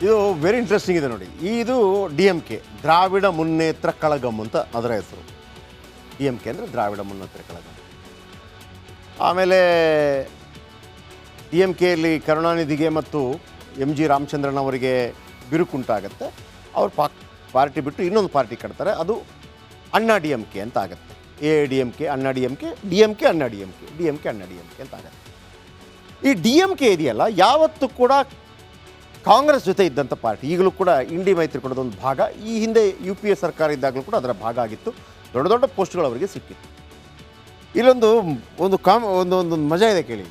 ಇದು very interesting ಇದೆ ನೋಡಿ ಇದು D M K Dravida Munnetra Kazhagam ಅಂತ ಅದರ ಹೆಸರು ಡಿ ಎಂ ಕೆ ಅಂದರೆ ದ್ರಾವಿಡ ಮುನ್ನೇತ್ರ ಕಳಗಂ ಆಮೇಲೆ ಡಿ ಎಂ ಕೆಯಲ್ಲಿ ಕರುಣಾನಿಧಿಗೆ ಮತ್ತು ಎಂ ಜಿ ರಾಮಚಂದ್ರನ್ ಅವರಿಗೆ ಬಿರುಕುಂಟಾಗತ್ತೆ ಅವರು ಪಾ ಪಾರ್ಟಿ ಬಿಟ್ಟು ಇನ್ನೊಂದು ಪಾರ್ಟಿ ಕಟ್ತಾರೆ ಅದು ಅಣ್ಣಾ ಡಿ ಎಂ ಕೆ ಅಂತ ಆಗುತ್ತೆ A D M K Anna D M K D M K Anna D M K D M K Anna D M K ಅಂತ ಆಗುತ್ತೆ ಈ ಡಿ ಎಂ ಕೆ ಇದೆಯಲ್ಲ ಯಾವತ್ತೂ ಕೂಡ ಕಾಂಗ್ರೆಸ್ ಜೊತೆ ಇದ್ದಂಥ ಪಾರ್ಟಿ, ಈಗಲೂ ಕೂಡ ಇಂಡಿ ಮೈತ್ರಿಕೂಟದ ಒಂದು ಭಾಗ, ಈ ಹಿಂದೆ ಯು ಪಿ ಎ ಸರ್ಕಾರ ಇದ್ದಾಗಲೂ ಕೂಡ ಅದರ ಭಾಗ ಆಗಿತ್ತು. ದೊಡ್ಡ ದೊಡ್ಡ ಪೋಸ್ಟ್ಗಳು ಅವರಿಗೆ ಸಿಕ್ಕಿತ್ತು. ಇಲ್ಲೊಂದು ಒಂದು ಕಾಮ್, ಒಂದು ಒಂದು ಮಜಾ ಇದೆ ಕೇಳಿ.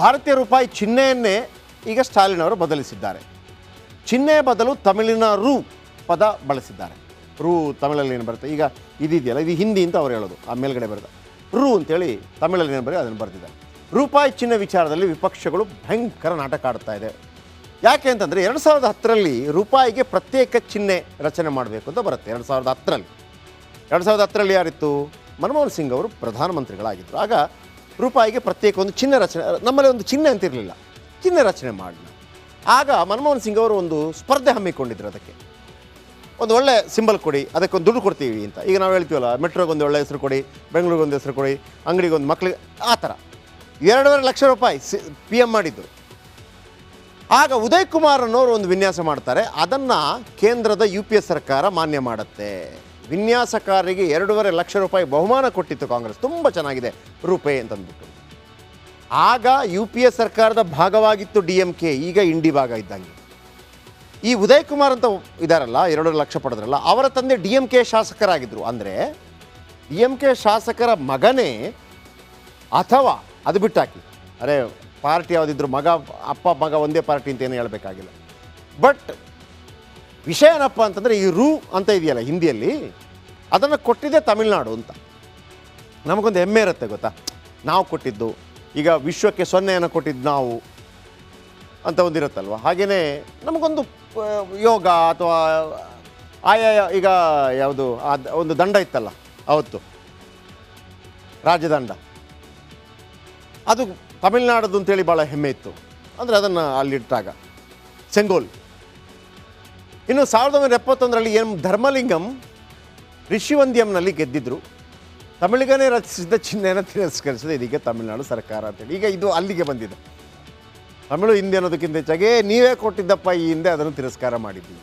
ಭಾರತೀಯ ರೂಪಾಯಿ ಚಿಹ್ನೆಯನ್ನೇ ಈಗ ಸ್ಟಾಲಿನ್ ಅವರು ಬದಲಿಸಿದ್ದಾರೆ. ಚಿಹ್ನೆ ಬದಲು ತಮಿಳಿನ ರು ಪದ ಬಳಸಿದ್ದಾರೆ. ರು ತಮಿಳಲ್ಲಿ ಏನು ಬರುತ್ತೆ? ಈಗ ಇದಿದೆಯಲ್ಲ, ಇದು ಹಿಂದಿ ಅಂತ ಅವ್ರು ಹೇಳೋದು, ಆ ಮೇಲ್ಗಡೆ ಬರೆದ ರು ಅಂತೇಳಿ ತಮಿಳಲ್ಲಿ ಏನು ಬರೀ ಅದನ್ನು ಬರೆದಿದ್ದಾರೆ. ರೂಪಾಯಿ ಚಿಹ್ನೆ ವಿಚಾರದಲ್ಲಿ ವಿಪಕ್ಷಗಳು ಭಯಂಕರ ನಾಟಕ ಆಡ್ತಾ ಇದೆ. ಯಾಕೆ ಅಂತಂದರೆ ಎರಡು ಸಾವಿರದ ಹತ್ತರಲ್ಲಿ ರೂಪಾಯಿಗೆ ಪ್ರತ್ಯೇಕ ಚಿಹ್ನೆ ರಚನೆ ಮಾಡಬೇಕು ಅಂತ ಬರುತ್ತೆ ಎರಡು ಸಾವಿರದ ಹತ್ತರಲ್ಲಿ. ಎರಡು ಸಾವಿರದ ಹತ್ತರಲ್ಲಿ ಯಾರಿತ್ತು? ಮನಮೋಹನ್ ಸಿಂಗ್ ಅವರು ಪ್ರಧಾನಮಂತ್ರಿಗಳಾಗಿದ್ದರು ಆಗ ರೂಪಾಯಿಗೆ ಪ್ರತ್ಯೇಕ ಒಂದು ಚಿಹ್ನೆ ರಚನೆ, ನಮ್ಮಲ್ಲಿ ಒಂದು ಚಿಹ್ನೆ ಅಂತಿರಲಿಲ್ಲ ಚಿಹ್ನೆ ರಚನೆ ಮಾಡೋಣ ಆಗ ಮನಮೋಹನ್ ಸಿಂಗ್ ಅವರು ಒಂದು ಸ್ಪರ್ಧೆ ಹಮ್ಮಿಕೊಂಡಿದ್ರು ಅದಕ್ಕೆ. ಒಂದು ಒಳ್ಳೆ ಸಿಂಬಲ್ ಕೊಡಿ ಅದಕ್ಕೆ ಒಂದು ದುಡ್ಡು ಕೊಡ್ತೀವಿ ಅಂತ. ಈಗ ನಾವು ಹೇಳ್ತೀವಲ್ಲ, ಮೆಟ್ರೋಗೆ ಒಂದು ಒಳ್ಳೆ ಹೆಸರು ಕೊಡಿ, ಬೆಂಗಳೂರಿಗೆ ಒಂದು ಹೆಸರು ಕೊಡಿ, ಅಂಗಡಿಗೆ ಒಂದು ಮಕ್ಕಳಿಗೆ ಆ ಥರ. ಎರಡೂವರೆ ಲಕ್ಷ ರೂಪಾಯಿ ಸಿ ಪಿ ಎಂ ಮಾಡಿದ್ದು ಆಗ ಉದಯ್ ಕುಮಾರ್ ಅನ್ನೋರು ಒಂದು ವಿನ್ಯಾಸ ಮಾಡ್ತಾರೆ. ಅದನ್ನು ಕೇಂದ್ರದ ಯು ಪಿ ಎ ಸರ್ಕಾರ ಮಾನ್ಯ ಮಾಡುತ್ತೆ. ವಿನ್ಯಾಸಕಾರರಿಗೆ ಎರಡೂವರೆ ಲಕ್ಷ ರೂಪಾಯಿ ಬಹುಮಾನ ಕೊಟ್ಟಿತ್ತು ಕಾಂಗ್ರೆಸ್. ತುಂಬ ಚೆನ್ನಾಗಿದೆ. ರೂಪಾಯಿ ಅಂತಂದ್ಬಿಟ್ಟು. ಆಗ ಯು ಪಿ ಎ ಸರ್ಕಾರದ ಭಾಗವಾಗಿತ್ತು ಡಿ ಎಂ ಕೆ. ಈಗ ಇಂಡಿ ಭಾಗ ಇದ್ದಂಗೆ. ಈ ಉದಯ್ ಕುಮಾರ್ ಅಂತ ಇದಾರಲ್ಲ, ಎರಡೂವರೆ ಲಕ್ಷ ಪಡೆದ್ರಲ್ಲ, ಅವರ ತಂದೆ ಡಿ ಎಂ ಕೆ ಶಾಸಕರಾಗಿದ್ದರು ಅಂದರೆ ಡಿ ಎಂ ಕೆ ಶಾಸಕರ ಮಗನೇ ಅಥವಾ ಅದು ಬಿಟ್ಟಾಕಿ. ಅರೆ ಪಾರ್ಟಿ ಯಾವುದಿದ್ರು ಮಗ, ಅಪ್ಪ, ಮಗ ಒಂದೇ ಪಾರ್ಟಿ ಅಂತ ಏನು ಹೇಳಬೇಕಾಗಿಲ್ಲ. ಬಟ್ ವಿಷಯ ಏನಪ್ಪ ಅಂತಂದರೆ ಈ ರು ಅಂತ ಇದೆಯಲ್ಲ ಹಿಂದಿಯಲ್ಲಿ, ಅದನ್ನು ಕೊಟ್ಟಿದ್ದೆ ತಮಿಳ್ನಾಡು ಅಂತ. ನಮಗೊಂದು ಹೆಮ್ಮೆ ಇರುತ್ತೆ ಗೊತ್ತಾ? ನಾವು ಕೊಟ್ಟಿದ್ದು, ಈಗ ವಿಶ್ವಕ್ಕೆ ಸೊನ್ನೆಯನ್ನು ಕೊಟ್ಟಿದ್ದು ನಾವು ಅಂತ ಒಂದಿರುತ್ತಲ್ವ ಹಾಗೆಯೇ ನಮಗೊಂದು ಯೋಗ ಅಥವಾ ಆಯಾ ಈಗ ಯಾವುದು ಒಂದು ದಂಡ ಇತ್ತಲ್ಲ, ಅವತ್ತು. ರಾಜದಂಡ. ಅದು ತಮಿಳ್ನಾಡದು ಅಂತೇಳಿ ಭಾಳ ಹೆಮ್ಮೆ ಇತ್ತು. ಅಂದರೆ ಅದನ್ನು ಅಲ್ಲಿಟ್ಟಾಗ. ಸೆಂಗೋಲ್. ಇನ್ನು ಸಾವಿರದ ಒಂಬೈನೂರ ಎಪ್ಪತ್ತೊಂದರಲ್ಲಿ ಎಂ ಧರ್ಮಲಿಂಗಂ ಋಷಿವಂದ್ಯಂನಲ್ಲಿ ಗೆದ್ದಿದ್ರು. ತಮಿಳಿಗನೇ ರಚಿಸಿದ ಚಿಹ್ನೆಯನ್ನು ತಿರಸ್ಕರಿಸಿದೆ. ಇದೀಗ ತಮಿಳುನಾಡು ಸರ್ಕಾರ ಅಂತೇಳಿ. ಈಗ ಇದು ಅಲ್ಲಿಗೆ ಬಂದಿದೆ. ತಮಿಳು ಹಿಂದೆ ಅನ್ನೋದಕ್ಕಿಂತ ಹೆಚ್ಚಾಗಿ ನೀವೇ ಕೊಟ್ಟಿದ್ದಪ್ಪ ಈ ಹಿಂದೆ ಅದನ್ನು ತಿರಸ್ಕಾರ ಮಾಡಿದ್ದೀವಿ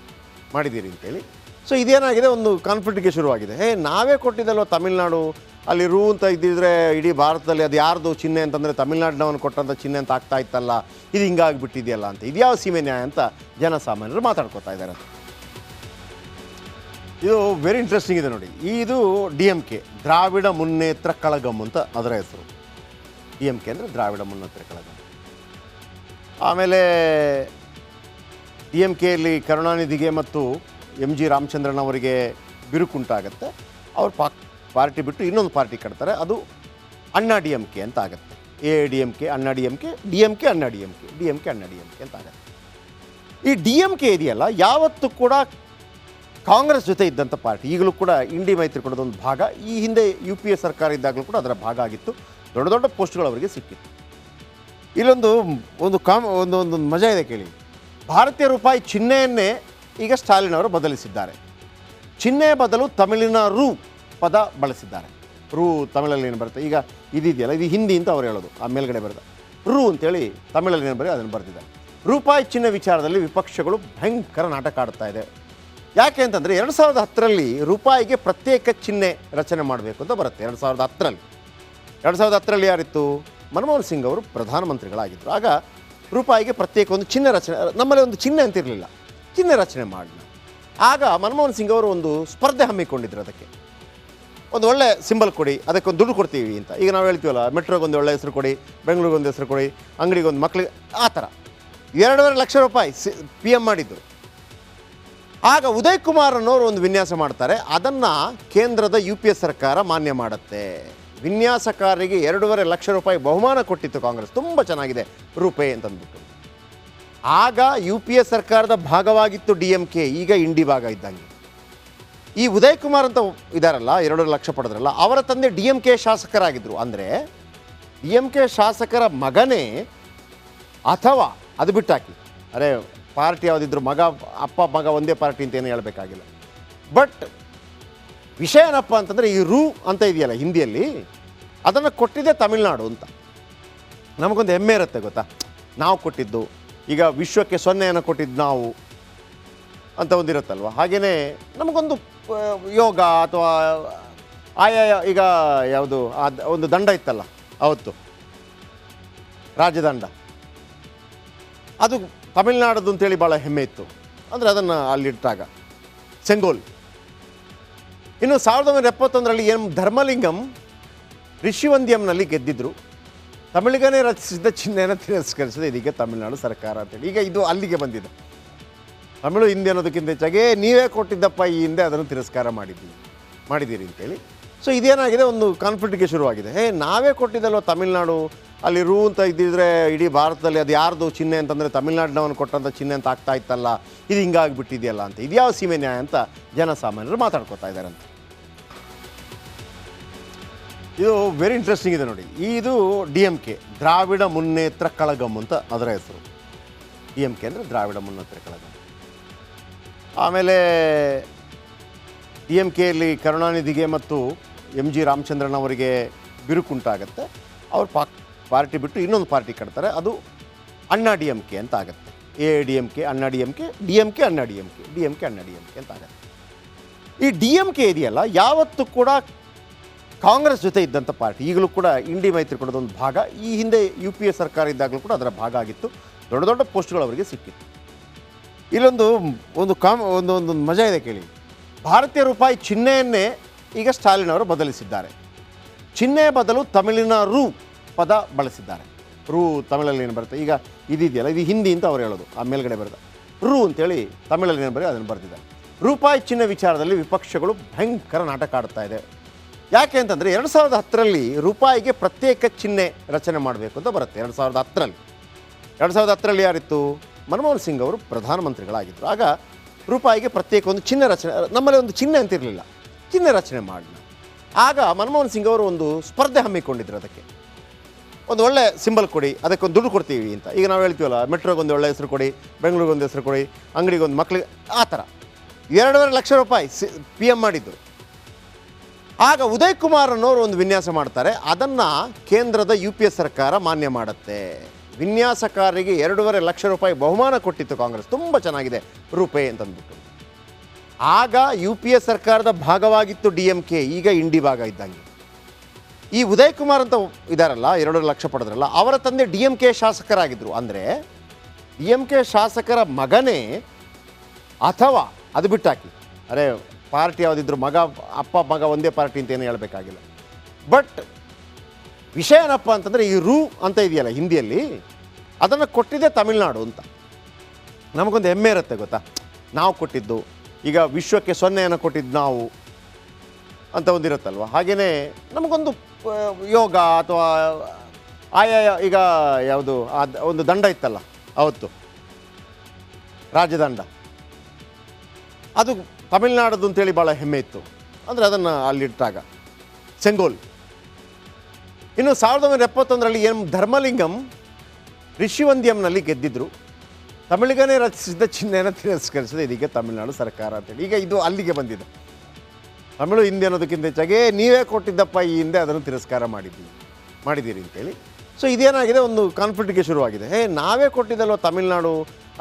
ಮಾಡಿದ್ದೀರಿ ಅಂತೇಳಿ. ಸೊ ಇದೇನಾಗಿದೆ? ಒಂದು ಕಾನ್ಫ್ಲಿಕ್ಟ್ಗೆ ಶುರುವಾಗಿದೆ. ಹೇ ನಾವೇ ಕೊಟ್ಟಿದ್ದಲ್ವ ತಮಿಳ್ನಾಡು? ಅಲ್ಲಿ ರೂ ಅಂತ ಇದ್ದಿದ್ರೆ ಇಡೀ ಭಾರತದಲ್ಲಿ ಅದು ಯಾರ್ದು ಚಿಹ್ನೆ ಅಂತಂದರೆ ತಮಿಳ್ನಾಡಿನವನು ಕೊಟ್ಟಂಥ ಚಿಹ್ನೆ ಅಂತ ಆಗ್ತಾ ಇತ್ತಲ್ಲ, ಇದು ಹಿಂಗಾಗಿಬಿಟ್ಟಿದೆಯಲ್ಲ ಅಂತ. ಇದು ಯಾವ ಸೀಮೆ ನ್ಯಾಯ ಅಂತ ಜನಸಾಮಾನ್ಯರು ಮಾತಾಡ್ಕೊತಾ ಇದ್ದಾರೆ ಇದು ವೆರಿ ಇಂಟ್ರೆಸ್ಟಿಂಗ್ ಇದೆ ನೋಡಿ. ಇದು D M K, Dravida Munnetra Kazhagam ಅಂತ ಅದರ ಹೆಸರು. ಡಿ ಎಂ ಕೆ ಅಂದರೆ ದ್ರಾವಿಡ ಮುನ್ನೇತ್ರ ಕಳಗಂ. ಆಮೇಲೆ ಡಿ ಎಂ ಕೆಯಲ್ಲಿ ಕರುಣಾನಿಧಿಗೆ ಮತ್ತು ಎಂ ಜಿ ರಾಮಚಂದ್ರನ್ ಅವರಿಗೆ ಬಿರುಕುಂಟಾಗತ್ತೆ. ಅವ್ರು ಪಾ ಪಾರ್ಟಿ ಬಿಟ್ಟು ಇನ್ನೊಂದು ಪಾರ್ಟಿ ಕಟ್ತಾರೆ. ಅದು ಅಣ್ಣಾ ಡಿ ಎಂ ಕೆ ಅಂತ ಆಗುತ್ತೆ. A, D M K, Anna D M K, D M K, Anna D M K, D M K, Anna D M K ಅಂತ ಆಗುತ್ತೆ. ಈ ಡಿ ಎಂ ಕೆ ಇದೆಯಲ್ಲ, ಯಾವತ್ತೂ ಕೂಡ ಕಾಂಗ್ರೆಸ್ ಜೊತೆ ಇದ್ದಂಥ ಪಾರ್ಟಿ, ಈಗಲೂ ಕೂಡ ಇಂಡಿ ಮೈತ್ರಿಕೂಟದ ಒಂದು ಭಾಗ, ಈ ಹಿಂದೆ ಯು ಪಿ ಎ ಸರ್ಕಾರ ಇದ್ದಾಗಲೂ ಕೂಡ ಅದರ ಭಾಗ ಆಗಿತ್ತು. ದೊಡ್ಡ ದೊಡ್ಡ ಪೋಸ್ಟ್ಗಳು ಅವರಿಗೆ ಸಿಕ್ಕಿತ್ತು. ಇಲ್ಲೊಂದು, ಒಂದು ಕಾಮ್, ಒಂದು ಒಂದು ಮಜಾ ಇದೆ ಕೇಳಿ. ಭಾರತೀಯ ರೂಪಾಯಿ ಚಿಹ್ನೆಯನ್ನೇ ಈಗ ಸ್ಟಾಲಿನ್ ಅವರು ಬದಲಿಸಿದ್ದಾರೆ. ಚಿಹ್ನೆ ಬದಲು ತಮಿಳಿನ ರು ಪದ ಬಳಸಿದ್ದಾರೆ. ರು ತಮಿಳಲ್ಲಿ ಏನು ಬರುತ್ತೆ? ಈಗ ಇದಿದೆಯಲ್ಲ, ಇದು ಹಿಂದಿ ಅಂತ ಅವ್ರು ಹೇಳೋದು, ಆ ಮೇಲ್ಗಡೆ ಬರುತ್ತೆ ರು ಅಂತೇಳಿ ತಮಿಳಲ್ಲಿ ಏನು ಬರೀ ಅದನ್ನು ಬರ್ತಿದ್ದಾರೆ ರೂಪಾಯಿ ಚಿನ್ನ ವಿಚಾರದಲ್ಲಿ ವಿಪಕ್ಷಗಳು ಭಯಂಕರ ನಾಟಕ ಆಡ್ತಾ ಇದೆ. ಯಾಕೆ ಅಂತಂದರೆ, ಎರಡು ಸಾವಿರದ ಹತ್ತರಲ್ಲಿ ರೂಪಾಯಿಗೆ ಪ್ರತ್ಯೇಕ ಚಿಹ್ನೆ ರಚನೆ ಮಾಡಬೇಕು ಅಂತ ಬರುತ್ತೆ, ಎರಡು ಸಾವಿರದ ಹತ್ತರಲ್ಲಿ. ಎರಡು ಸಾವಿರದ ಹತ್ತರಲ್ಲಿ ಯಾರಿತ್ತು? ಮನಮೋಹನ್ ಸಿಂಗ್ ಅವರು ಪ್ರಧಾನಮಂತ್ರಿಗಳಾಗಿದ್ದರು ಆಗ ರೂಪಾಯಿಗೆ ಪ್ರತ್ಯೇಕ ಒಂದು ಚಿಹ್ನೆ ರಚನೆ, ನಮ್ಮಲ್ಲಿ ಒಂದು ಚಿಹ್ನೆ ಅಂತಿರಲಿಲ್ಲ. ಚಿಹ್ನೆ ರಚನೆ ಮಾಡೋಣ ಆಗ ಮನಮೋಹನ್ ಸಿಂಗ್ ಅವರು ಒಂದು ಸ್ಪರ್ಧೆ ಹಮ್ಮಿಕೊಂಡಿದ್ದರು ಅದಕ್ಕೆ. ಒಂದು ಒಳ್ಳೆ ಸಿಂಬಲ್ ಕೊಡಿ ಅದಕ್ಕೊಂದು ದುಡ್ಡು ಕೊಡ್ತೀವಿ ಅಂತ. ಈಗ ನಾವು ಹೇಳ್ತೀವಲ್ಲ ಮೆಟ್ರೋಗೆ ಒಂದು ಒಳ್ಳೆ ಹೆಸರು ಕೊಡಿ ಬೆಂಗಳೂರಿಗೆ ಒಂದು ಹೆಸರು ಕೊಡಿ ಅಂಗಡಿಗೆ ಒಂದು ಮಕ್ಕಳಿಗೆ ಆ ಥರ. ಎರಡೂವರೆ ಲಕ್ಷ ರೂಪಾಯಿ ಸಿ ಪಿ ಎಂ ಮಾಡಿದ್ದು ಆಗ ಉದಯ್ ಕುಮಾರ್ ಅನ್ನೋರು ಒಂದು ವಿನ್ಯಾಸ ಮಾಡ್ತಾರೆ, ಅದನ್ನು ಕೇಂದ್ರದ ಯು ಪಿ ಎ ಸರ್ಕಾರ ಮಾನ್ಯ ಮಾಡುತ್ತೆ. ವಿನ್ಯಾಸಕಾರರಿಗೆ ಎರಡೂವರೆ ಲಕ್ಷ ರೂಪಾಯಿ ಬಹುಮಾನ ಕೊಟ್ಟಿತ್ತು ಕಾಂಗ್ರೆಸ್, ತುಂಬ ಚೆನ್ನಾಗಿದೆ, ರೂಪೇ ಅಂತಂದ್ಬಿಟ್ಟು. ಆಗ ಯು ಪಿ ಎ ಸರ್ಕಾರದ ಭಾಗವಾಗಿತ್ತು ಡಿ ಎಂ ಕೆ, ಈಗ ಇಂಡಿ ಭಾಗ ಇದ್ದಂಗೆ. ಈ ಉದಯ್ ಕುಮಾರ್ ಅಂತ ಇದಾರಲ್ಲ, ಎರಡೂವರೆ ಲಕ್ಷ ಪಡೆದ್ರಲ್ಲ, ಅವರ ತಂದೆ ಡಿ ಎಂ ಕೆ ಶಾಸಕರಾಗಿದ್ದರು ಅಂದರೆ ಡಿ ಎಂ ಕೆ ಶಾಸಕರ ಮಗನೇ ಅಥವಾ ಅದು ಬಿಟ್ಟಾಕಿ. ಅರೆ, ಪಾರ್ಟಿ ಯಾವುದಿದ್ರು ಮಗ, ಅಪ್ಪ, ಮಗ ಒಂದೇ ಪಾರ್ಟಿ ಅಂತ ಏನು ಹೇಳಬೇಕಾಗಿಲ್ಲ. ಬಟ್ ವಿಷಯ ಏನಪ್ಪ ಅಂತಂದರೆ ಈ ರು ಅಂತ ಇದೆಯಲ್ಲ ಹಿಂದಿಯಲ್ಲಿ, ಅದನ್ನು ಕೊಟ್ಟಿದ್ದೆ ತಮಿಳ್ನಾಡು ಅಂತ. ನಮಗೊಂದು ಹೆಮ್ಮೆ ಇರುತ್ತೆ ಗೊತ್ತಾ? ನಾವು ಕೊಟ್ಟಿದ್ದು, ಈಗ ವಿಶ್ವಕ್ಕೆ ಸೊನ್ನೆಯನ್ನು ಕೊಟ್ಟಿದ್ದು ನಾವು ಅಂತ ಒಂದಿರುತ್ತಲ್ವ? ಹಾಗೆಯೇ ನಮಗೊಂದು ಯೋಗ ಅಥವಾ, ಆಯಾ, ಈಗ ಯಾವುದು ಒಂದು ದಂಡ ಇತ್ತಲ್ಲ, ಅವತ್ತು. ರಾಜದಂಡ. ಅದು ತಮಿಳ್ನಾಡದು ಅಂತೇಳಿ ಭಾಳ ಹೆಮ್ಮೆ ಇತ್ತು. ಅಂದರೆ ಅದನ್ನು ಅಲ್ಲಿಟ್ಟಾಗ. ಸೆಂಗೋಲ್. ಇನ್ನು ಸಾವಿರದ ಒಂಬೈನೂರ ಎಪ್ಪತ್ತೊಂದರಲ್ಲಿ ಎಂ ಧರ್ಮಲಿಂಗಂ ಋಷಿವಂದ್ಯಂನಲ್ಲಿ ಗೆದ್ದಿದ್ರು. ತಮಿಳಿಗನೇ ರಚಿಸಿದ ಚಿಹ್ನೆಯನ್ನು ತಿರಸ್ಕರಿಸಿದೆ ಇದೀಗ ತಮಿಳುನಾಡು ಸರ್ಕಾರ ಅಂತೇಳಿ. ಈಗ ಇದು ಅಲ್ಲಿಗೆ ಬಂದಿದೆ. ತಮಿಳು ಹಿಂದೆ ಅನ್ನೋದಕ್ಕಿಂತ ಹೆಚ್ಚಾಗಿ ನೀವೇ ಕೊಟ್ಟಿದ್ದಪ್ಪ ಈ ಹಿಂದೆ ಅದನ್ನು ತಿರಸ್ಕಾರ ಮಾಡಿದ್ದೀವಿ ಮಾಡಿದ್ದೀರಿ ಅಂತೇಳಿ. ಸೊ ಇದೇನಾಗಿದೆ? ಒಂದು ಕಾನ್ಫ್ಲಿಕ್ಟ್ಗೆ ಶುರುವಾಗಿದೆ. ಹೇ, ನಾವೇ ಕೊಟ್ಟಿದ್ದಲ್ವ ತಮಿಳ್ನಾಡು? ಅಲ್ಲಿ ರೂ ಅಂತ ಇದ್ದಿದ್ರೆ ಇಡೀ ಭಾರತದಲ್ಲಿ ಅದು ಯಾರ್ದು ಚಿಹ್ನೆ ಅಂತಂದರೆ ತಮಿಳ್ನಾಡಿನವನು ಕೊಟ್ಟಂಥ ಚಿಹ್ನೆ ಅಂತ ಆಗ್ತಾ ಇತ್ತಲ್ಲ, ಇದು ಹಿಂಗಾಗಿಬಿಟ್ಟಿದೆಯಲ್ಲ ಅಂತ. ಇದ್ಯಾವ ಸೀಮೆ ನ್ಯಾಯ ಅಂತ ಜನಸಾಮಾನ್ಯರು ಮಾತಾಡ್ಕೋತಾ ಇದ್ದಾರೆ ಅಂತ ಇದು ವೆರಿ ಇಂಟ್ರೆಸ್ಟಿಂಗ್ ಇದೆ ನೋಡಿ. ಇದು D M K, Dravida Munnetra Kazhagam ಅಂತ ಅದರ ಹೆಸರು. ಡಿ ಎಂ ಕೆ ಅಂದರೆ ದ್ರಾವಿಡ ಮುನ್ನೇತ್ರ ಕಳಗಂ. ಆಮೇಲೆ ಡಿ ಎಂ ಕೆಯಲ್ಲಿ ಕರುಣಾನಿಧಿಗೆ ಮತ್ತು ಎಂ ಜಿ ರಾಮಚಂದ್ರನ್ ಅವರಿಗೆ ಬಿರುಕುಂಟಾಗತ್ತೆ. ಅವ್ರು ಪಾ ಪಾರ್ಟಿ ಬಿಟ್ಟು ಇನ್ನೊಂದು ಪಾರ್ಟಿ ಕಟ್ತಾರೆ. ಅದು ಅಣ್ಣಾ ಡಿ ಎಂ ಕೆ ಅಂತ ಆಗುತ್ತೆ. A, D M K, Anna D M K, D M K, Anna D M K, D M K, Anna D M K ಅಂತ ಆಗುತ್ತೆ. ಈ ಡಿ ಎಂ ಕೆ ಇದೆಯಲ್ಲ, ಯಾವತ್ತೂ ಕೂಡ ಕಾಂಗ್ರೆಸ್ ಜೊತೆ ಇದ್ದಂಥ ಪಾರ್ಟಿ, ಈಗಲೂ ಕೂಡ ಇಂಡಿ ಮೈತ್ರಿಕೂಟದ ಒಂದು ಭಾಗ, ಈ ಹಿಂದೆ ಯು ಪಿ ಎ ಸರ್ಕಾರ ಇದ್ದಾಗಲೂ ಕೂಡ ಅದರ ಭಾಗ ಆಗಿತ್ತು. ದೊಡ್ಡ ದೊಡ್ಡ ಪೋಸ್ಟ್ಗಳು ಅವರಿಗೆ ಸಿಕ್ಕಿತ್ತು. ಇಲ್ಲೊಂದು ಒಂದು ಕಾಮ್, ಒಂದು ಒಂದು ಮಜಾ ಇದೆ ಕೇಳಿ. ಭಾರತೀಯ ರೂಪಾಯಿ ಚಿಹ್ನೆಯನ್ನೇ ಈಗ ಸ್ಟಾಲಿನ್ ಅವರು ಬದಲಿಸಿದ್ದಾರೆ. ಚಿಹ್ನೆ ಬದಲು ತಮಿಳಿನ ರು ಪದ ಬಳಸಿದ್ದಾರೆ. ರು ತಮಿಳಲ್ಲಿ ಏನು ಬರುತ್ತೆ? ಈಗ ಇದಿದೆಯಲ್ಲ, ಇದು ಹಿಂದಿ ಅಂತ ಅವ್ರು ಹೇಳೋದು. ಆ ಮೇಲ್ಗಡೆ ಬರೆದ. ರು ಅಂತೇಳಿ ತಮಿಳಲ್ಲಿ ಏನು ಬರೀ ಅದನ್ನು ಬರೆದಿದ್ದಾರೆ. ರೂಪಾಯಿ ಚಿಹ್ನೆ ವಿಚಾರದಲ್ಲಿ ವಿಪಕ್ಷಗಳು ಭಯಂಕರ ನಾಟಕ ಆಡ್ತಾ ಇದೆ. ಯಾಕೆ ಅಂತಂದರೆ ಎರಡು ಸಾವಿರದ ಹತ್ತರಲ್ಲಿ ರೂಪಾಯಿಗೆ ಪ್ರತ್ಯೇಕ ಚಿಹ್ನೆ ರಚನೆ ಮಾಡಬೇಕು ಅಂತ ಬರುತ್ತೆ. ಎರಡು ಸಾವಿರದ ಹತ್ತರಲ್ಲಿ. ಎರಡು ಸಾವಿರದ ಹತ್ತರಲ್ಲಿ ಯಾರಿತ್ತು? ಮನಮೋಹನ್ ಸಿಂಗ್ ಅವರು ಪ್ರಧಾನಮಂತ್ರಿಗಳಾಗಿದ್ದರು. ಆಗ ರೂಪಾಯಿಗೆ ಪ್ರತ್ಯೇಕ ಒಂದು ಚಿಹ್ನೆ ರಚನೆ, ನಮ್ಮಲ್ಲಿ ಒಂದು ಚಿಹ್ನೆ ಅಂತಿರಲಿಲ್ಲ. ಚಿಹ್ನೆ ರಚನೆ ಮಾಡೋಣ ಆಗ ಮನಮೋಹನ್ ಸಿಂಗ್ ಅವರು ಒಂದು ಸ್ಪರ್ಧೆ ಹಮ್ಮಿಕೊಂಡಿದ್ರು ಅದಕ್ಕೆ. ಒಂದು ಒಳ್ಳೆ ಸಿಂಬಲ್ ಕೊಡಿ, ಅದಕ್ಕೆ ಒಂದು ದುಡ್ಡು ಕೊಡ್ತೀವಿ ಅಂತ. ಈಗ ನಾವು ಹೇಳ್ತೀವಲ್ಲ, ಮೆಟ್ರೋಗೆ ಒಂದು ಒಳ್ಳೆ ಹೆಸರು ಕೊಡಿ, ಬೆಂಗಳೂರಿಗೆ ಒಂದು ಹೆಸರು ಕೊಡಿ, ಅಂಗಡಿಗೆ ಒಂದು ಮಕ್ಕಳಿಗೆ ಆ ಥರ. ಎರಡೂವರೆ ಲಕ್ಷ ರೂಪಾಯಿ ಸಿ ಪಿ ಎಂ ಮಾಡಿದ್ದರು ಆಗ ಉದಯ್ ಕುಮಾರ್ ಅನ್ನೋರು ಒಂದು ವಿನ್ಯಾಸ ಮಾಡ್ತಾರೆ, ಅದನ್ನು ಕೇಂದ್ರದ ಯು ಪಿ ಎಸ್ ಸರ್ಕಾರ ಮಾನ್ಯ ಮಾಡುತ್ತೆ. ವಿನ್ಯಾಸಕಾರರಿಗೆ ಎರಡೂವರೆ ಲಕ್ಷ ರೂಪಾಯಿ ಬಹುಮಾನ ಕೊಟ್ಟಿತ್ತು ಕಾಂಗ್ರೆಸ್. ತುಂಬ ಚೆನ್ನಾಗಿದೆ. ರೂಪಾಯಿ ಅಂತಂದ್ಬಿಟ್ಟು ಆಗ ಯು ಪಿ ಎ ಸರ್ಕಾರದ ಭಾಗವಾಗಿತ್ತು ಡಿ ಎಂ ಕೆ, ಈಗ ಇಂಡಿ ಭಾಗ ಇದ್ದಂಗೆ. ಈ ಉದಯ್ ಕುಮಾರ್ ಅಂತ ಇದಾರಲ್ಲ, ಎರಡೂವರೆ ಲಕ್ಷ ಪಡೆದ್ರಲ್ಲ, ಅವರ ತಂದೆ ಡಿ ಎಂ ಕೆ ಶಾಸಕರಾಗಿದ್ದರು ಅಂದರೆ ಡಿ ಎಂ ಕೆ ಶಾಸಕರ ಮಗನೇ ಅಥವಾ ಅದು ಬಿಟ್ಟಾಕಿ. ಅರೆ, ಪಾರ್ಟಿ ಯಾವುದಿದ್ರು ಮಗ, ಅಪ್ಪ, ಮಗ ಒಂದೇ ಪಾರ್ಟಿ ಅಂತ ಏನು ಹೇಳಬೇಕಾಗಿಲ್ಲ. ಬಟ್ ವಿಷಯ ಏನಪ್ಪ ಅಂತಂದರೆ ಈ ರು ಅಂತ ಇದೆಯಲ್ಲ ಹಿಂದಿಯಲ್ಲಿ, ಅದನ್ನು ಕೊಟ್ಟಿದ್ದೆ ತಮಿಳ್ನಾಡು ಅಂತ. ನಮಗೊಂದು ಹೆಮ್ಮೆ ಇರುತ್ತೆ ಗೊತ್ತಾ? ನಾವು ಕೊಟ್ಟಿದ್ದು, ಈಗ ವಿಶ್ವಕ್ಕೆ ಸೊನ್ನೆಯನ್ನು ಕೊಟ್ಟಿದ್ದು ನಾವು ಅಂತ ಒಂದಿರುತ್ತಲ್ವ? ಹಾಗೆಯೇ ನಮಗೊಂದು ಯೋಗ ಅಥವಾ ಆಯಾ ಈಗ ಯಾವುದು, ಆ, ಒಂದು ದಂಡ ಇತ್ತಲ್ಲ, ಅವತ್ತು, ರಾಜದಂಡ. ಅದು ತಮಿಳ್ನಾಡದು ಅಂತೇಳಿ ಭಾಳ ಹೆಮ್ಮೆ ಇತ್ತು. ಅಂದರೆ ಅದನ್ನು ಅಲ್ಲಿಟ್ಟಾಗ, ಸೆಂಗೋಲ್. ಇನ್ನು ಸಾವಿರದ ಒಂಬೈನೂರ ಎಪ್ಪತ್ತೊಂದರಲ್ಲಿ ಎಂ ಧರ್ಮಲಿಂಗಂ ರಿಷಿವಂದ್ಯಂನಲ್ಲಿ ಗೆದ್ದಿದ್ರು. ತಮಿಳಿಗನೇ ರಚಿಸಿದ ಚಿಹ್ನೆಯನ್ನು ತಿರಸ್ಕರಿಸಿದೆ. ಇದೀಗ ತಮಿಳುನಾಡು ಸರ್ಕಾರ ಅಂತೇಳಿ ಈಗ ಇದು ಅಲ್ಲಿಗೆ ಬಂದಿದೆ. ತಮಿಳು ಹಿಂದೆ ಅನ್ನೋದಕ್ಕಿಂತ ಹೆಚ್ಚಾಗಿ ನೀವೇ ಕೊಟ್ಟಿದ್ದಪ್ಪ ಈ ಹಿಂದೆ ಅದನ್ನು ತಿರಸ್ಕಾರ ಮಾಡಿದ್ದೀವಿ ಮಾಡಿದ್ದೀರಿ ಅಂತೇಳಿ. ಸೊ ಇದೇನಾಗಿದೆ? ಒಂದು ಕಾನ್ಫ್ಲಿಕ್ಟ್ಗೆ ಶುರುವಾಗಿದೆ. ಹೇ, ನಾವೇ ಕೊಟ್ಟಿದ್ದಲ್ವ ತಮಿಳುನಾಡು?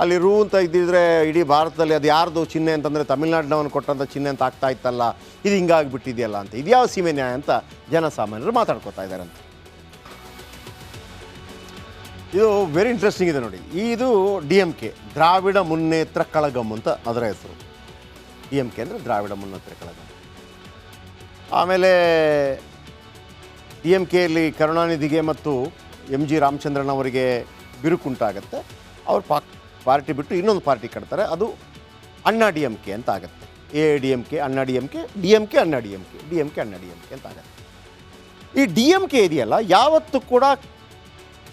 ಅಲ್ಲಿ ರೂ ಅಂತ ಇದ್ದಿದ್ರೆ ಇಡೀ ಭಾರತದಲ್ಲಿ ಅದು ಯಾರ್ದು ಚಿಹ್ನೆ ಅಂತಂದರೆ ತಮಿಳ್ನಾಡಿನವನು ಕೊಟ್ಟಂಥ ಚಿಹ್ನೆ ಅಂತ ಆಗ್ತಾ ಇತ್ತಲ್ಲ. ಇದು ಹಿಂಗಾಗಿಬಿಟ್ಟಿದೆಯಲ್ಲ ಅಂತ. ಇದು ಯಾವ ಸೀಮೆ ನ್ಯಾಯ ಅಂತ ಜನಸಾಮಾನ್ಯರು ಮಾತಾಡ್ಕೋತಾ ಇದ್ದಾರೆ ಅಂತ ಇದು ವೆರಿ ಇಂಟ್ರೆಸ್ಟಿಂಗ್ ಇದೆ ನೋಡಿ ಇದು D M K Dravida Munnetra Kazhagam ಅಂತ ಅದರ ಹೆಸರು ಡಿ ಎಂ ಕೆ ಅಂದರೆ ದ್ರಾವಿಡ ಮುನ್ನೇತ್ರ ಕಳಗಂ ಆಮೇಲೆ ಡಿ ಎಂ ಕೆಯಲ್ಲಿ ಕರುಣಾನಿಧಿಗೆ ಮತ್ತು ಎಂ ಜಿ ರಾಮಚಂದ್ರನ್ ಅವರಿಗೆ ಬಿರುಕುಂಟಾಗತ್ತೆ ಅವರು ಪಾ ಪಾರ್ಟಿ ಬಿಟ್ಟು ಇನ್ನೊಂದು ಪಾರ್ಟಿ ಕಟ್ತಾರೆ ಅದು ಅಣ್ಣಾ ಡಿ ಎಂ ಕೆ ಅಂತ ಆಗುತ್ತೆ A D M K Anna D M K D M K Anna D M K D M K Anna D M K ಅಂತ ಆಗುತ್ತೆ ಈ ಡಿ ಎಂ ಕೆ ಇದೆಯಲ್ಲ ಯಾವತ್ತೂ ಕೂಡ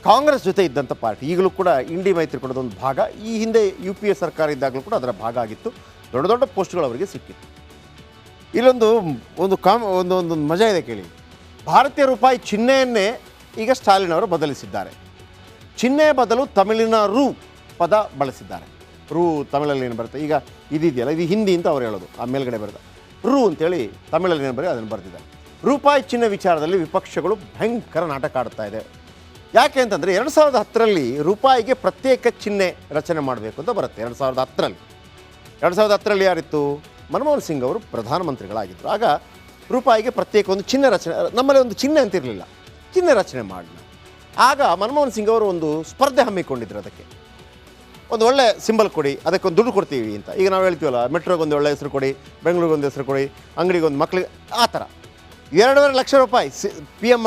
ಕಾಂಗ್ರೆಸ್ ಜೊತೆ ಇದ್ದಂಥ ಪಾರ್ಟಿ, ಈಗಲೂ ಕೂಡ ಇಂಡಿ ಮೈತ್ರಿಕೂಟದ ಒಂದು ಭಾಗ, ಈ ಹಿಂದೆ ಯು ಪಿ ಎ ಸರ್ಕಾರ ಇದ್ದಾಗಲೂ ಕೂಡ ಅದರ ಭಾಗ ಆಗಿತ್ತು. ದೊಡ್ಡ ದೊಡ್ಡ ಪೋಸ್ಟ್ಗಳು ಅವರಿಗೆ ಸಿಕ್ಕಿತ್ತು. ಇಲ್ಲೊಂದು, ಒಂದು ಕಾಮ್, ಒಂದು ಒಂದು ಮಜಾ ಇದೆ ಕೇಳಿ. ಭಾರತೀಯ ರೂಪಾಯಿ ಚಿಹ್ನೆಯನ್ನೇ ಈಗ ಸ್ಟಾಲಿನ್ ಅವರು ಬದಲಿಸಿದ್ದಾರೆ. ಚಿಹ್ನೆ ಬದಲು ತಮಿಳಿನ ರು ಪದ ಬಳಸಿದ್ದಾರೆ. ರು ತಮಿಳಲ್ಲಿ ಏನು ಬರುತ್ತೆ? ಈಗ ಇದಿದೆಯಲ್ಲ, ಇದು ಹಿಂದಿ ಅಂತ ಅವ್ರು ಹೇಳೋದು, ಆ ಮೇಲ್ಗಡೆ ಬರೆದ. ರು ಅಂತೇಳಿ ತಮಿಳಲ್ಲಿ ಏನು ಬರೀ ಅದನ್ನು ಬರೆದಿದ್ದಾರೆ. ರೂಪಾಯಿ ಚಿನ್ನ ವಿಚಾರದಲ್ಲಿ ವಿಪಕ್ಷಗಳು ಭಯಂಕರ ನಾಟಕ ಆಡ್ತಾ ಇದೆ. ಯಾಕೆ ಅಂತಂದರೆ ಎರಡು ಸಾವಿರದ ಹತ್ತರಲ್ಲಿ ರೂಪಾಯಿಗೆ ಪ್ರತ್ಯೇಕ ಚಿಹ್ನೆ ರಚನೆ ಮಾಡಬೇಕು ಅಂತ ಬರುತ್ತೆ ಎರಡು ಸಾವಿರದ ಹತ್ತರಲ್ಲಿ. ಎರಡು ಸಾವಿರದ ಹತ್ತರಲ್ಲಿ ಯಾರಿತ್ತು? ಮನಮೋಹನ್ ಸಿಂಗ್ ಅವರು ಪ್ರಧಾನಮಂತ್ರಿಗಳಾಗಿದ್ದರು ಆಗ ರೂಪಾಯಿಗೆ ಪ್ರತ್ಯೇಕ ಒಂದು ಚಿಹ್ನೆ ರಚನೆ, ನಮ್ಮಲ್ಲಿ ಒಂದು ಚಿಹ್ನೆ ಅಂತಿರಲಿಲ್ಲ ಚಿಹ್ನೆ ರಚನೆ ಮಾಡೋಣ ಆಗ ಮನಮೋಹನ್ ಸಿಂಗ್ ಅವರು ಒಂದು ಸ್ಪರ್ಧೆ ಹಮ್ಮಿಕೊಂಡಿದ್ರು ಅದಕ್ಕೆ. ಒಂದು ಒಳ್ಳೆ ಸಿಂಬಲ್ ಕೊಡಿ ಅದಕ್ಕೆ ಒಂದು ದುಡ್ಡು ಕೊಡ್ತೀವಿ ಅಂತ. ಈಗ ನಾವು ಹೇಳ್ತೀವಲ್ಲ, ಮೆಟ್ರೋಗೆ ಒಂದು ಒಳ್ಳೆ ಹೆಸರು ಕೊಡಿ, ಬೆಂಗಳೂರಿಗೆ ಒಂದು ಹೆಸರು ಕೊಡಿ, ಅಂಗಡಿಗೆ ಒಂದು ಮಕ್ಕಳಿಗೆ ಆ ಥರ. ಎರಡೂವರೆ ಲಕ್ಷ ರೂಪಾಯಿ ಸಿ ಪಿ ಎಂ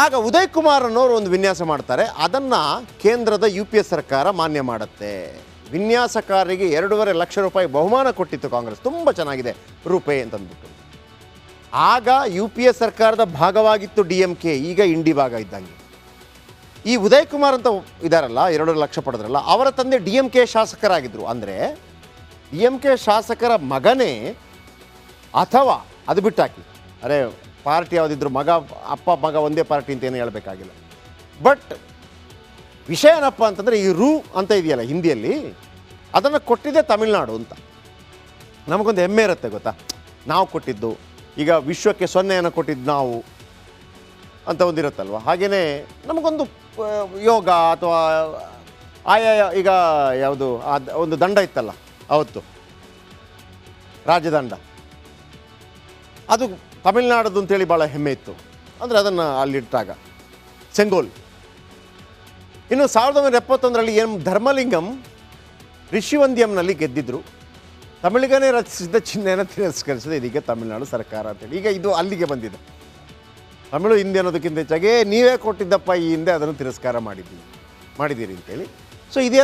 ಆಗ ಉದಯ್ ಕುಮಾರ್ ಅನ್ನೋರು ಒಂದು ವಿನ್ಯಾಸ ಮಾಡ್ತಾರೆ. ಅದನ್ನು ಕೇಂದ್ರದ ಯು ಪಿ ಎಸ್ ಸರ್ಕಾರ ಮಾನ್ಯ ಮಾಡುತ್ತೆ. ವಿನ್ಯಾಸಕಾರರಿಗೆ ಎರಡೂವರೆ ಲಕ್ಷ ರೂಪಾಯಿ ಬಹುಮಾನ ಕೊಟ್ಟಿತ್ತು ಕಾಂಗ್ರೆಸ್. ತುಂಬ ಚೆನ್ನಾಗಿದೆ. ರೂಪೆ ಅಂತಂದ್ಬಿಟ್ಟು. ಆಗ ಯು ಪಿ ಎ ಸರ್ಕಾರದ ಭಾಗವಾಗಿತ್ತು ಡಿ ಎಂ ಕೆ. ಈಗ ಇಂಡಿ ಭಾಗ ಇದ್ದಂಗೆ. ಈ ಉದಯ್ ಕುಮಾರ್ ಅಂತ ಇದಾರಲ್ಲ, ಎರಡೂವರೆ ಲಕ್ಷ ಪಡೆದ್ರಲ್ಲ, ಅವರ ತಂದೆ ಡಿ ಎಂ ಕೆ ಶಾಸಕರಾಗಿದ್ದರು ಅಂದರೆ ಡಿ ಎಂ ಕೆ ಶಾಸಕರ ಮಗನೇ ಅಥವಾ ಅದು ಬಿಟ್ಟಾಕಿ. ಅರೆ ಪಾರ್ಟಿ ಯಾವುದಿದ್ರು ಮಗ, ಅಪ್ಪ, ಮಗ ಒಂದೇ ಪಾರ್ಟಿ ಅಂತ ಏನು ಹೇಳಬೇಕಾಗಿಲ್ಲ. ಬಟ್ ವಿಷಯ ಏನಪ್ಪ ಅಂತಂದರೆ ಈ ರೂ ಅಂತ ಇದೆಯಲ್ಲ ಹಿಂದಿಯಲ್ಲಿ, ಅದನ್ನು ಕೊಟ್ಟಿದ್ದೆ ತಮಿಳ್ನಾಡು ಅಂತ. ನಮಗೊಂದು ಹೆಮ್ಮೆ ಇರುತ್ತೆ ಗೊತ್ತಾ? ನಾವು ಕೊಟ್ಟಿದ್ದು, ಈಗ ವಿಶ್ವಕ್ಕೆ ಸೊನ್ನೆಯನ್ನು ಕೊಟ್ಟಿದ್ದು ನಾವು ಅಂತ ಒಂದಿರುತ್ತಲ್ವ ಹಾಗೆಯೇ ನಮಗೊಂದು ಯೋಗ ಅಥವಾ ಆಯಾ, ಈಗ ಯಾವುದು ಒಂದು ದಂಡ ಇತ್ತಲ್ಲ, ಅವತ್ತು, ರಾಜದಂಡ. ಅದು ತಮಿಳ್ನಾಡದು ಅಂತೇಳಿ ಭಾಳ ಹೆಮ್ಮೆ ಇತ್ತು. ಅಂದರೆ ಅದನ್ನು ಅಲ್ಲಿಟ್ಟಾಗ. ಸೆಂಗೋಲ್. ಇನ್ನು ಸಾವಿರದ ಒಂಬೈನೂರ ಎಪ್ಪತ್ತೊಂದರಲ್ಲಿ ಎಂ ಧರ್ಮಲಿಂಗಂ ಋಷಿವಂದ್ಯಂನಲ್ಲಿ ಗೆದ್ದಿದ್ರು. ತಮಿಳಿಗನೇ ರಚಿಸಿದ ಚಿಹ್ನೆಯನ್ನು ತಿರಸ್ಕರಿಸಿದೆ. ಇದೀಗ ತಮಿಳ್ನಾಡು ಸರ್ಕಾರ ಅಂತೇಳಿ. ಈಗ ಇದು ಅಲ್ಲಿಗೆ ಬಂದಿದೆ. ತಮಿಳು ಹಿಂದೆ ಅನ್ನೋದಕ್ಕಿಂತ ಹೆಚ್ಚಾಗಿ ನೀವೇ ಕೊಟ್ಟಿದ್ದಪ್ಪ ಈ ಹಿಂದೆ ಅದನ್ನು ತಿರಸ್ಕಾರ ಮಾಡಿದ್ದೀವಿ ಮಾಡಿದ್ದೀರಿ ಅಂತೇಳಿ. ಸೊ ಇದೇನು